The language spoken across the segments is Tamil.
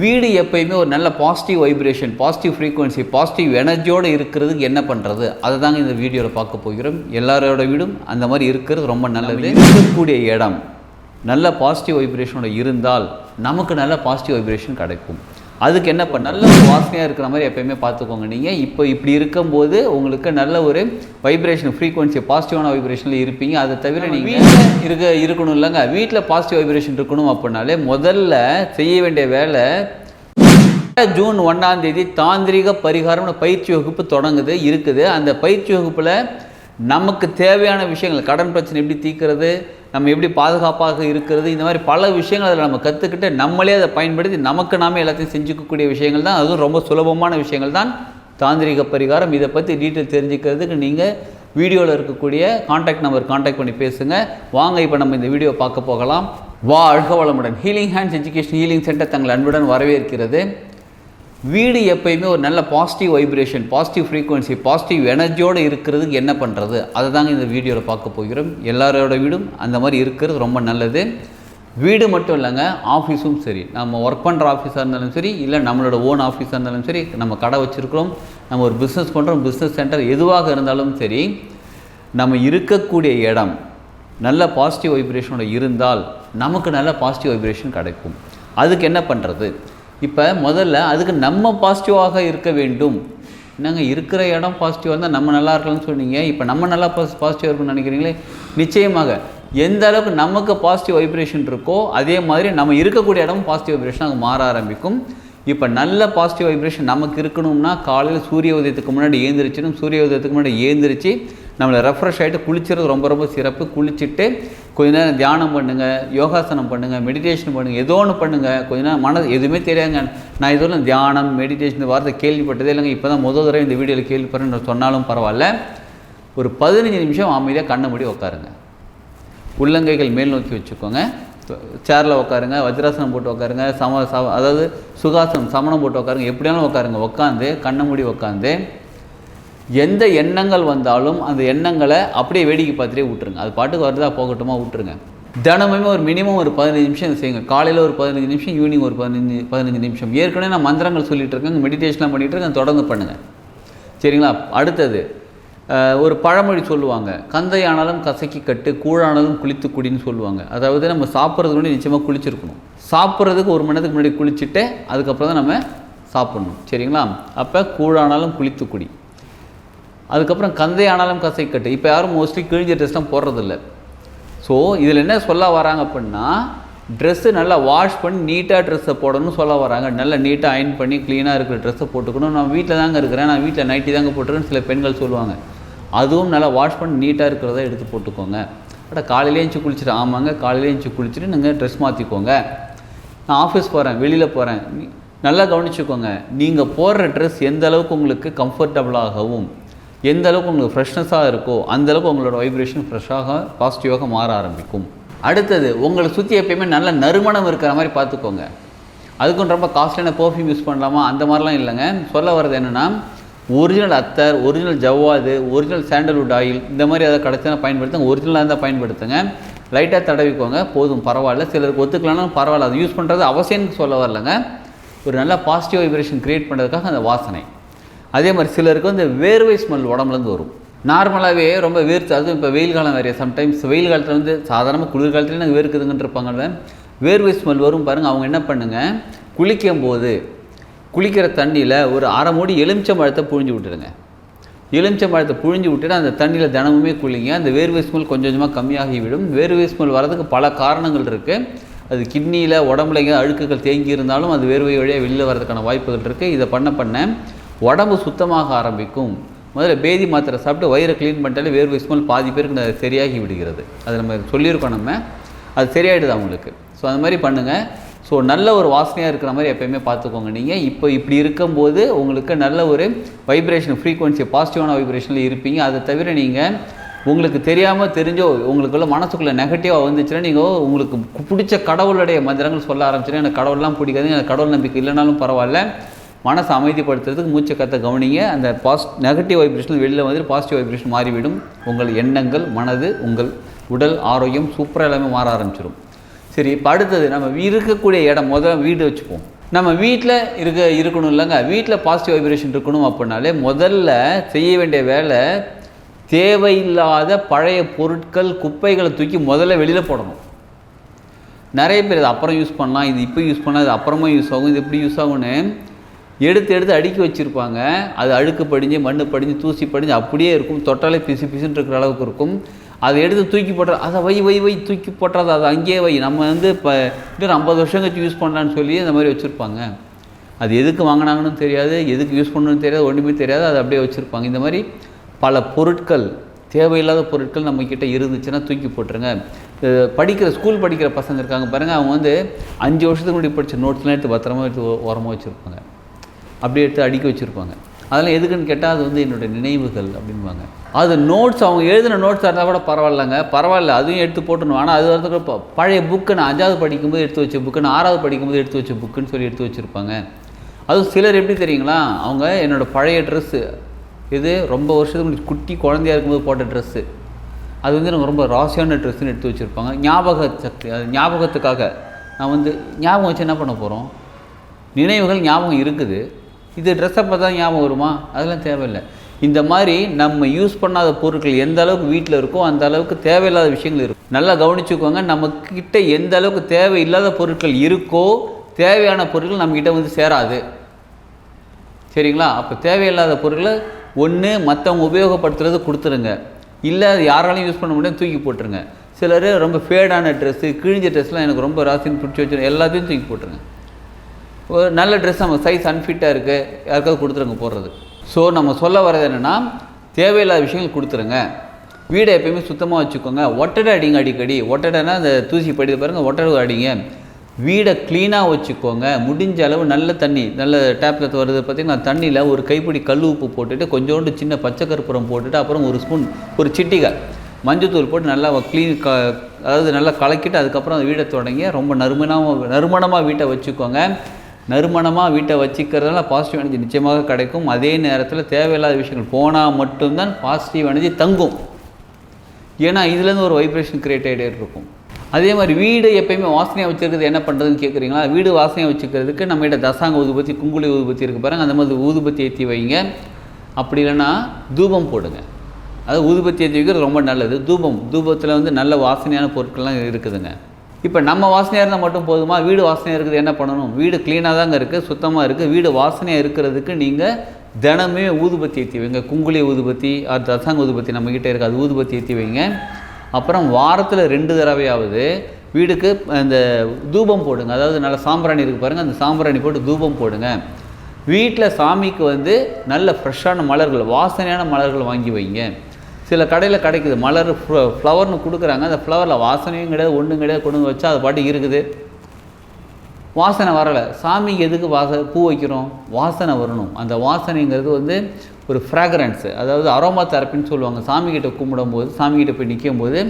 வீடு எப்பயுமே ஒரு நல்ல positive vibration positive frequency positive எனர்ஜியோடு இருக்கிறதுக்கு என்ன பண்ணுறது அதை தாங்க இந்த வீடியோவில் பார்க்க போகிறோம். எல்லாரோட வீடும் அந்த மாதிரி இருக்கிறது ரொம்ப நல்லது. இருக்கக்கூடிய இடம் நல்ல பாசிட்டிவ் வைப்ரேஷனோட இருந்தால் நமக்கு நல்ல பாசிட்டிவ் வைப்ரேஷன் கிடைக்கும். அதுக்கு என்ன பண்ண நல்ல ஒரு வாசனையாக இருக்கிற மாதிரி எப்பயுமே பார்த்துக்கோங்க. நீங்கள் இப்போ இப்படி இருக்கும்போது உங்களுக்கு நல்ல ஒரு வைப்ரேஷன் ஃப்ரீக்குவன்சி பாசிட்டிவான வைப்ரேஷனில் இருப்பீங்க. அதை தவிர நீங்கள் இருக்க இருக்கணும் இல்லைங்க. வீட்டில் பாசிட்டிவ் வைப்ரேஷன் இருக்கணும் அப்படின்னாலே முதல்ல செய்ய வேண்டிய வேலை ஜூன் ஒன்றாம் தேதி தாந்திரிக பரிகாரம்னு பயிற்சி வகுப்பு தொடங்குது இருக்குது. அந்த பயிற்சி வகுப்பில் நமக்கு தேவையான விஷயங்கள் கடன் பிரச்சனை எப்படி தீர்க்கிறது நம்ம எப்படி பாதுகாப்பாக இருக்கிறது இந்த மாதிரி பல விஷயங்கள் அதில் நம்ம கற்றுக்கிட்டு நம்மளே அதை பயன்படுத்தி நமக்கு நாமே எல்லாத்தையும் செஞ்சுக்கக்கூடிய விஷயங்கள் தான். அதுவும் ரொம்ப சுலபமான விஷயங்கள் தான். தாந்திரிக பரிகாரம். இதை பற்றி டீட்டெயில் தெரிஞ்சுக்கிறதுக்கு நீங்கள் வீடியோவில் இருக்கக்கூடிய காண்டாக்ட் நம்பர் காண்டாக்ட் பண்ணி பேசுங்க. வாங்க இப்போ நம்ம இந்த வீடியோ பார்க்க போகலாம். வாழ்க வளமுடன். Healing hands education healing centre தங்கள் அன்புடன் வரவேற்கிறது. வீடு எப்பயுமே ஒரு நல்ல positive vibration positive frequency positive எனர்ஜியோடு இருக்கிறதுக்கு என்ன பண்ணுறது அதை தாங்க இந்த வீடியோவில் பார்க்க போகிறோம். எல்லாரோட வீடும் அந்த மாதிரி இருக்கிறது ரொம்ப நல்லது. வீடு மட்டும் இல்லைங்க ஆஃபீஸும் சரி. நம்ம ஒர்க் பண்ணுற ஆஃபீஸாக இருந்தாலும் சரி இல்லை நம்மளோட ஓன் ஆஃபீஸாக இருந்தாலும் சரி நம்ம கடை வச்சுருக்கிறோம் நம்ம ஒரு பிஸ்னஸ் பண்ணுறோம் பிஸ்னஸ் சென்டர் எதுவாக இருந்தாலும் சரி நம்ம இருக்கக்கூடிய இடம் நல்ல பாசிட்டிவ் வைப்ரேஷனோட இருந்தால் நமக்கு நல்ல பாசிட்டிவ் வைப்ரேஷன் கிடைக்கும். அதுக்கு என்ன பண்ணுறது இப்போ முதல்ல அதுக்கு நம்ம பாசிட்டிவாக இருக்க வேண்டும். என்னங்க இருக்கிற இடம் பாசிட்டிவாக இருந்தால் நம்ம நல்லா இருக்கலாம்னு சொன்னீங்க. இப்போ நம்ம நல்லா பாஸ் பாசிட்டிவாக இருக்கும்னு நினைக்கிறீங்களே? நிச்சயமாக. எந்த அளவுக்கு நமக்கு பாசிட்டிவ் வைப்ரேஷன் இருக்கோ அதே மாதிரி நம்ம இருக்கக்கூடிய இடமும் பாசிட்டிவ் வைப்ரேஷன் அங்கே மாற ஆரம்பிக்கும். இப்போ நல்ல பாசிட்டிவ் வைப்ரேஷன் நமக்கு இருக்கணும்னா காலையில் சூரிய உதயத்துக்கு முன்னாடி ஏந்திரிச்சிடும் சூரிய உதயத்துக்கு முன்னாடி ஏந்திரிச்சு நம்மளை ரெஃப்ரெஷ் ஆகிட்டு குளிச்சுறது ரொம்ப ரொம்ப சிறப்பு. குளிச்சுட்டு கொஞ்ச நேரம் தியானம் பண்ணுங்கள் யோகாசனம் பண்ணுங்கள் மெடிடேஷன் பண்ணுங்கள் ஏதோ ஒன்று பண்ணுங்கள் கொஞ்ச நேரம் மனது எதுவுமே தெரியாதுங்க. நான் இதோட தியானம் மெடிடேஷன் வார்த்தை கேள்விப்பட்டதே இல்லைங்க. இப்போ தான் முதல் தடவை இந்த வீடியோவில் கேள்விப்படுறேன்னு சொன்னாலும் பரவாயில்ல. ஒரு பதினஞ்சு நிமிஷம் அமைதியாக கண்ணை மூடி உட்காருங்க உள்ளங்கைகள் மேல் நோக்கி வச்சுக்கோங்க. சேரில் உட்காருங்க வஜ்ராசனம் போட்டு உட்காருங்க சம சம அதாவது சுகாசனம் சமணம் போட்டு உட்காருங்க எப்படியாலும் உட்காருங்க உட்காந்து கண்ணை மூடி உட்காந்து எந்த எண்ணங்கள் வந்தாலும் அந்த எண்ணங்களை அப்படியே வேடிக்கை பார்த்துட்டே விட்டுருங்க. அது பாட்டுக்கு வருதா போகட்டுமா விட்டுருங்க. தினமுமே ஒரு மினிமம் ஒரு பதினஞ்சு நிமிஷம் இதை செய்யுங்க. காலையில் ஒரு பதினஞ்சு நிமிஷம் ஈவினிங் ஒரு பதினஞ்சு பதினஞ்சு நிமிஷம். ஏற்கனவே நான் மந்திரங்கள் சொல்லிட்டு இருக்கேன் மெடிடேஷன்லாம் பண்ணிகிட்டு இருக்கேன் தொடர்ந்து பண்ணுங்கள் சரிங்களா? அடுத்தது ஒரு பழமொழி சொல்லுவாங்க. கந்தையானாலும் கசக்கி கட்டு கூழானாலும் குளித்து குடின்னு சொல்லுவாங்க. அதாவது நம்ம சாப்பிட்றதுக்கு முன்னாடி நிச்சயமாக குளிச்சிருக்கணும். சாப்பிட்றதுக்கு ஒரு மணி நேரத்துக்கு முன்னாடி குளிச்சுட்டு அதுக்கப்புறம் தான் நம்ம சாப்பிட்ணும். சரிங்களா? அப்போ கூழானாலும் குளித்து குடி. அதுக்கப்புறம் கந்தை ஆனாலும் கசை கட்டு. இப்போ யாரும் மோஸ்ட்லி கிழிஞ்ச ட்ரெஸ்லாம் போடுறதில்ல. ஸோ இதில் என்ன சொல்ல வராங்க அப்படின்னா ட்ரெஸ்ஸு நல்லா வாஷ் பண்ணி நீட்டாக ட்ரெஸ்ஸை போடணும்னு சொல்ல வராங்க. நல்லா நீட்டாக அயன் பண்ணி க்ளீனாக இருக்கிற ட்ரெஸ்ஸை போட்டுக்கணும். நான் வீட்டில் தாங்க இருக்கிறேன். நான் வீட்டில் நைட்டி தாங்க போட்டுருக்கேன்னு சில பெண்கள் சொல்லுவாங்க. அதுவும் நல்லா வாஷ் பண்ணி நீட்டாக இருக்கிறத எடுத்து போட்டுக்கோங்க. அட காலையிலே எழுந்துச்சி குளிச்சுட்டு ஆமாங்க காலையிலே எழுந்துச்சி குளிச்சுட்டு நீங்கள் ட்ரெஸ் மாற்றிக்கோங்க நான் ஆஃபீஸ் போகிறேன் வெளியில் போகிறேன் நல்லா கவனிச்சுக்கோங்க. நீங்கள் போடுற ட்ரெஸ் எந்த அளவுக்கு உங்களுக்கு கம்ஃபர்டபுளாகவும் எந்த அளவுக்கு உங்களுக்கு ஃப்ரெஷ்னஸாக இருக்கோ அந்த அளவுக்கு உங்களோட வைப்ரேஷன் ஃப்ரெஷ்ஷாக பாசிட்டிவாக மாற ஆரம்பிக்கும். அடுத்தது உங்களை சுற்றி எப்பயுமே நல்ல நறுமணம் இருக்கிற மாதிரி பார்த்துக்கோங்க. அதுக்கும் ரொம்ப காஸ்ட்லியான பர்ஃப்யூம் யூஸ் பண்ணலாமா? அந்த மாதிரிலாம் இல்லைங்க. சொல்ல வர்றது என்னென்னா ஒரிஜினல் அத்தர் ஒரிஜினல் ஜவ்வாது ஒரிஜினல் சாண்டல்வுட் ஆயில் இந்த மாதிரி அதை கிடச்சினா பயன்படுத்துங்க. ஒரிஜினலாக இருந்தால் பயன்படுத்துங்க. லைட்டாக தடவிக்கோங்க. போதும் பரவாயில்ல. சிலருக்கு ஒத்துக்கலாம்னாலும் பரவாயில்ல. அது யூஸ் பண்ணுறது அவசியம்னு சொல்ல வரலங்க. ஒரு நல்ல பாசிட்டிவ் வைப்ரேஷன் க்ரியேட் பண்ணுறதுக்காக அந்த வாசனை. அதே மாதிரி சிலருக்கு வந்து வேர்வை ஸ்மெல் உடம்புலேருந்து வரும். நார்மலாகவே ரொம்ப வேர்த்து அதுவும் இப்போ வெயில் காலம் வேறு சம்டைம்ஸ் வெயில் காலத்தில் வந்து சாதாரணமாக குளிர் காலத்துலேயே நாங்கள் வேர்க்குதுங்கன்னு இருப்பாங்கல்ல வேர்வை ஸ்மெல் வரும் பாருங்கள் அவங்க என்ன பண்ணுங்கள் குளிக்கும் போது குளிக்கிற தண்ணியில் ஒரு அரை மூடி எலுமிச்சம்பழத்தை புழிஞ்சு விட்டுருங்க எலுமிச்சம்பழத்தை புழிஞ்சு விட்டுட்டு அந்த தண்ணியில் தினமுமே குளிங்க அந்த வேர்வை ஸ்மெல் கொஞ்சம் கொஞ்சமாக கம்மியாகிவிடும். வேர்வை ஸ்மெல் வரதுக்கு பல காரணங்கள் இருக்குது அது கிட்னியில் உடம்புல எங்கேயாவது அழுக்குகள் தேங்கி இருந்தாலும் அது வேர்வை வழியாக வெளியில் வரதுக்கான வாய்ப்புகள் இருக்குது இதை பண்ண பண்ண உடம்பு சுத்தமாக ஆரம்பிக்கும். முதல்ல பேதி மாத்திரை சாப்பிட்டு வயிறை க்ளீன் பண்ணிட்டாலே வேர்வை ஸ்மெல் பாதி பேருக்கு அது சரியாகி விடுகிறது. அது நம்ம சொல்லியிருக்கோம் நம்ம. அது சரியாயிடுது அவங்களுக்கு ஸோ அந்த மாதிரி பண்ணுங்கள் ஸோ நல்ல ஒரு வாசனையாக இருக்கிற மாதிரி எப்பயுமே பார்த்துக்கோங்க நீங்கள் இப்போ இப்படி இருக்கும்போது உங்களுக்கு நல்ல ஒரு வைப்ரேஷன் ஃப்ரீக்குவன்சி பாசிட்டிவான வைப்ரேஷனில் இருப்பீங்க. அதை தவிர நீங்கள் உங்களுக்கு தெரியாமல் தெரிஞ்சோ உங்களுக்குள்ள மனசுக்குள்ளே நெகட்டிவாக வந்துச்சுன்னா நீங்கள் உங்களுக்கு பிடிச்ச கடவுளுடைய மந்திரங்கள் சொல்ல ஆரம்பிச்சுன்னா எனக்கு கடவுள்லாம் பிடிக்காது எனக்கு கடவுள் நம்பிக்கை இல்லைனாலும் பரவாயில்ல. மனசை அமைதிப்படுத்துறதுக்கு மூச்சை கவனிங்க. அந்த பாஸ் நெகட்டிவ் வைப்ரேஷன் வெளியில் வந்து பாசிட்டிவ் வைப்ரேஷன் மாறிவிடும். உங்கள் எண்ணங்கள் மனது உங்கள் உடல் ஆரோக்கியம் சூப்பராக எல்லாமே மாற ஆரம்பிச்சிடும் சரி இப்போ அடுத்தது நம்ம இருக்கக்கூடிய இடம் முதல்ல வீடு வச்சுப்போம். நம்ம வீட்டில் இருக்க இருக்கணும் இல்லைங்க. வீட்டில் பாசிட்டிவ் வைப்ரேஷன் இருக்கணும் அப்படின்னாலே முதல்ல செய்ய வேண்டிய வேலை தேவையில்லாத பழைய பொருட்கள் குப்பைகளை தூக்கி முதல்ல வெளியில் போடணும். நிறைய பேர் இது அப்புறம் யூஸ் பண்ணலாம் இது இப்போ யூஸ் பண்ணலாம் இது அப்புறமா யூஸ் ஆகும் இது எப்படி யூஸ் ஆகும்னு எடுத்து எடுத்து அடுக்கி வச்சுருப்பாங்க. அது அழுக்கு படிஞ்சு மண் படிஞ்சு தூசி படிஞ்சு அப்படியே இருக்கும். தொட்டாலே பிசு பிசுன்னு இருக்கிற அளவுக்கு இருக்கும். அதை எடுத்து தூக்கி போட்டுற அதை வை வை வை தூக்கி போட்டுறது அதை அங்கேயே வை. நம்ம வந்து இப்போ இன்னொரு ஐம்பது வருஷம் கழிச்சு யூஸ் பண்ணலான்னு சொல்லி அந்த மாதிரி வச்சுருப்பாங்க. அது எதுக்கு வாங்கினாங்கன்னு தெரியாது எதுக்கு யூஸ் பண்ணணும்னு தெரியாது ஒன்றுமே தெரியாது. அதை அப்படியே வச்சுருப்பாங்க. இந்த மாதிரி பல பொருட்கள் தேவையில்லாத பொருட்கள் நம்மக்கிட்ட இருந்துச்சுன்னா தூக்கி போட்டுருங்க. படிக்கிற ஸ்கூல் படிக்கிற பசங்க இருக்காங்க பாருங்கள் அவங்க வந்து அஞ்சு வருஷத்துக்கு முன்னாடி படித்த நோட்ஸ்லாம் எடுத்து பத்திரமா எடுத்து ஓரமாக வச்சுருப்பாங்க. அப்படியே எடுத்து அடுக்கி வச்சுருப்பாங்க. அதெல்லாம் எதுக்குன்னு கேட்டால் அது வந்து என்னோட நினைவுகள் அப்படின்வாங்க அது நோட்ஸ் அவங்க எழுதின நோட்ஸ் இருந்தால் கூட பரவாயில்லங்க. பரவாயில்ல அதையும் எடுத்து போட்டணும் ஆனால் அது வரதுக்கு பழைய புக்கு நான் அஞ்சாவது படிக்கும்போது எடுத்து வச்ச புக்கு நான் ஆறாவது படிக்கும்போது எடுத்து வச்ச புக்குன்னு சொல்லி எடுத்து வச்சுருப்பாங்க. அதுவும் சிலர் எப்படி தெரியுங்களா? அவங்க என்னோட பழைய ட்ரெஸ்ஸு இது ரொம்ப வருஷத்துக்கு முன்னாடி குட்டி குழந்தையா இருக்கும்போது போட்ட ட்ரெஸ்ஸு அது வந்து எனக்கு ரொம்ப ராசியான ட்ரெஸ்ஸுன்னு எடுத்து வச்சுருப்பாங்க. ஞாபக சக்தி அது ஞாபகத்துக்காக. நான் வந்து ஞாபகம் வச்சு என்ன பண்ண போகிறோம் நினைவுகள் ஞாபகம் இருக்குது. இது ட்ரெஸ்ஸை பார்த்தா ஞாபகம் வருமா? அதெல்லாம் தேவையில்லை. இந்த மாதிரி நம்ம யூஸ் பண்ணாத பொருட்கள் எந்த அளவுக்கு வீட்டில் இருக்கோ அந்த அளவுக்கு தேவையில்லாத விஷயங்கள் இருக்கும் நல்லா கவனிச்சுக்கோங்க நம்மக்கிட்ட எந்த அளவுக்கு தேவையில்லாத பொருட்கள் இருக்கோ தேவையான பொருட்கள் நம்மக்கிட்ட வந்து சேராது. சரிங்களா? அப்போ தேவையில்லாத பொருட்களை ஒன்று மற்றவங்க உபயோகப்படுத்துறது கொடுத்துருங்க. இல்லை அது யாராலையும் யூஸ் பண்ண முடியாது தூக்கி போட்டுருங்க. சிலர் ரொம்ப ஃபேடான ட்ரெஸ்ஸு கிழிஞ்ச ட்ரெஸ்லாம் எனக்கு ரொம்ப ராசின்னு பிடிச்சி வச்சு எல்லாத்தையும் தூக்கி போட்டுருங்க. ஒரு நல்ல ட்ரெஸ் நம்ம சைஸ் அன்ஃபிட்டாக இருக்குது யாருக்காவது கொடுத்துருங்க போடுறது. ஸோ நம்ம சொல்ல வர்றது என்னென்னா தேவையில்லாத விஷயங்கள் கொடுத்துருங்க. வீடை எப்பயுமே சுத்தமாக வச்சுக்கோங்க. ஒட்டடை அடிங்க அடிக்கடி. ஒட்டடைனா அந்த தூசி படித்து பாருங்கள் ஒட்டடை அடிங்க. வீடை க்ளீனாக வச்சுக்கோங்க. முடிஞ்ச அளவு நல்ல தண்ணி நல்ல டேப்பில் வருது பார்த்திங்கன்னா தண்ணியில் ஒரு கைப்பிடி கல் உப்பு போட்டுட்டு கொஞ்சோண்டு சின்ன பச்சை கற்பூரம் போட்டுட்டு அப்புறம் ஒரு ஸ்பூன் ஒரு சிட்டிகை. மஞ்சத்தூள் போட்டு நல்லா க்ளீன் க அதாவது நல்லா கலக்கிட்டு அதுக்கப்புறம் அந்த வீடை தொடங்கி ரொம்ப நறுமணமாக நறுமணமாக வீட்டை வச்சுக்கோங்க. நறுமணமாக வீட்டை வச்சுக்கிறதுனால பாசிட்டிவ் எனர்ஜி நிச்சயமாக கிடைக்கும். அதே நேரத்தில் தேவையில்லாத விஷயங்கள் போனால் மட்டும்தான் பாசிட்டிவ் எனர்ஜி தங்கும். ஏன்னா இதுலேருந்து ஒரு வைப்ரேஷன் க்ரியேட் ஆகிட்டே இருக்கும். அதே மாதிரி வீடு எப்பயுமே வாசனையாக வச்சுருக்கிறது என்ன பண்ணுறதுன்னு கேட்குறீங்களா வீடு வாசனையாக வச்சுக்கிறதுக்கு நம்மகிட்ட தசாங்க ஊதுபத்தி குங்குளி ஊதுபத்தி இருக்குது பாருங்கள் அந்த மாதிரி ஊதுபத்தி ஏற்றி வைங்க. அப்படி இல்லைன்னா தூபம் போடுங்க. அது ஊதுபத்தி ஏற்றி வைக்கிறது ரொம்ப நல்லது. தூபம் தூபத்தில் வந்து நல்ல வாசனையான பொருட்கள்லாம் இருக்குதுங்க. இப்போ நம்ம வாசனையாக இருந்தால் மட்டும் போதுமா? வீடு வாசனையாக இருக்குது என்ன பண்ணணும்? வீடு க்ளீனாக தாங்க இருக்குது சுத்தமாக இருக்குது வீடு வாசனையாக இருக்கிறதுக்கு நீங்கள் தினமே ஊதுபத்தி ஏற்றி வைங்க. குங்குளி ஊதுபத்தி அது தசாங்க ஊதுபத்தி நம்மக்கிட்ட இருக்குது அது ஊதுபத்தி ஏற்றி வைங்க. அப்புறம் வாரத்தில் ரெண்டு தடவையாவது வீடுக்கு அந்த தூபம் போடுங்க. அதாவது நல்ல சாம்பிராணி இருக்குது பாருங்கள் அந்த சாம்பிராணி போட்டு தூபம் போடுங்க. வீட்டில் சாமிக்கு வந்து நல்ல ஃப்ரெஷ்ஷான மலர்கள் வாசனையான மலர்கள் வாங்கி வைங்க. சில கடையில் கிடைக்குது. மலர் ஃப்ளவர்னு கொடுக்குறாங்க. அந்த ஃப்ளவரில் வாசனையும் கிடையாது ஒன்றும் கிடையாது. கொண்டு வச்சா அது பாட்டுக்கு இருக்குது. வாசனை வரலை. சாமிக்கு எதுக்கு வாச பூ வைக்கிறோம்? வாசனை வரணும். அந்த வாசனைங்கிறது வந்து ஒரு ஃப்ராக்ரன்ஸு அதாவது அரோமா தெரப்பின்னு சொல்லுவாங்க. சாமிக்கிட்ட கும்பிடும்போது சாமிக்கிட்ட போய் நிற்கும் போது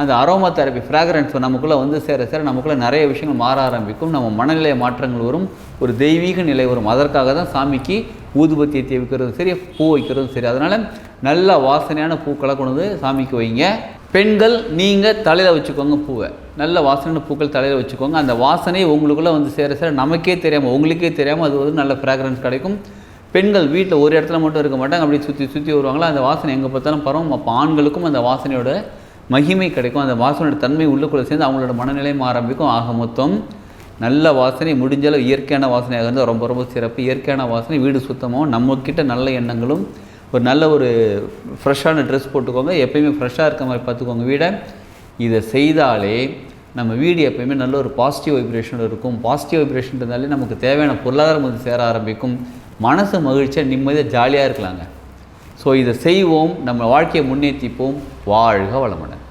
அந்த அரோமா தெரப்பி ஃப்ராக்ரன்ஸ் நமக்குள்ளே வந்து சேர சேர நமக்குள்ளே நிறைய விஷயங்கள் மாற ஆரம்பிக்கும். நம்ம மனநிலை மாற்றங்கள் வரும். ஒரு தெய்வீக நிலை வரும். அதற்காக தான் சாமிக்கு ஊதுபத்தியத்தை வைக்கிறதும் சரி பூ வைக்கிறதும் சரி. அதனால் நல்ல வாசனையான பூக்களை கொண்டு வந்து சாமிக்கு வைங்க. பெண்கள் நீங்கள் தலையில் வச்சுக்கோங்க பூவை. நல்ல வாசனையான பூக்கள் தலையில் வச்சுக்கோங்க. அந்த வாசனை உங்களுக்குள்ளே வந்து சேர சேர நமக்கே தெரியாமல் உங்களுக்கே தெரியாமல் அது வந்து நல்ல ஃப்ராக்ரன்ஸ் கிடைக்கும். பெண்கள் வீட்டில் ஒரு இடத்துல மட்டும் இருக்க மாட்டாங்க. அப்படி சுற்றி சுற்றி வருவாங்களா? அந்த வாசனை எங்கே பார்த்தாலும் பரவும். அப்போ ஆண்களுக்கும் அந்த வாசனையோட மகிமை கிடைக்கும். அந்த வாசனையோட தன்மை உள்ளுக்குள்ளே சேர்ந்து அவங்களோட மனநிலையும் ஆரம்பிக்கும். ஆக மொத்தம் நல்ல வாசனை முடிஞ்சளவு இயற்கையான வாசனையாக இருந்தால் ரொம்ப ரொம்ப சிறப்பு. இயற்கையான வாசனை வீடு சுத்தமாகவும் நம்மக்கிட்ட நல்ல எண்ணங்களும் ஒரு நல்ல ஒரு ஃப்ரெஷ்ஷான ட்ரெஸ் போட்டுக்கோங்க. எப்பயுமே ஃப்ரெஷ்ஷாக இருக்க மாதிரி பார்த்துக்கோங்க வீடை. இதை செய்தாலே நம்ம வீடு எப்பயுமே நல்ல ஒரு பாசிட்டிவ் வைப்ரேஷன் இருக்கும். பாசிட்டிவ் வைப்ரேஷன் இருந்தாலே நமக்கு தேவையான பொருளாதாரம் வந்து சேர ஆரம்பிக்கும். மனசு மகிழ்ச்சியாக நிம்மதியாக ஜாலியாக இருக்கலாங்க. ஸோ இதை செய்வோம். நம்ம வாழ்க்கையை முன்னேற்றிப்போம். வாழ்க வளமுடன்.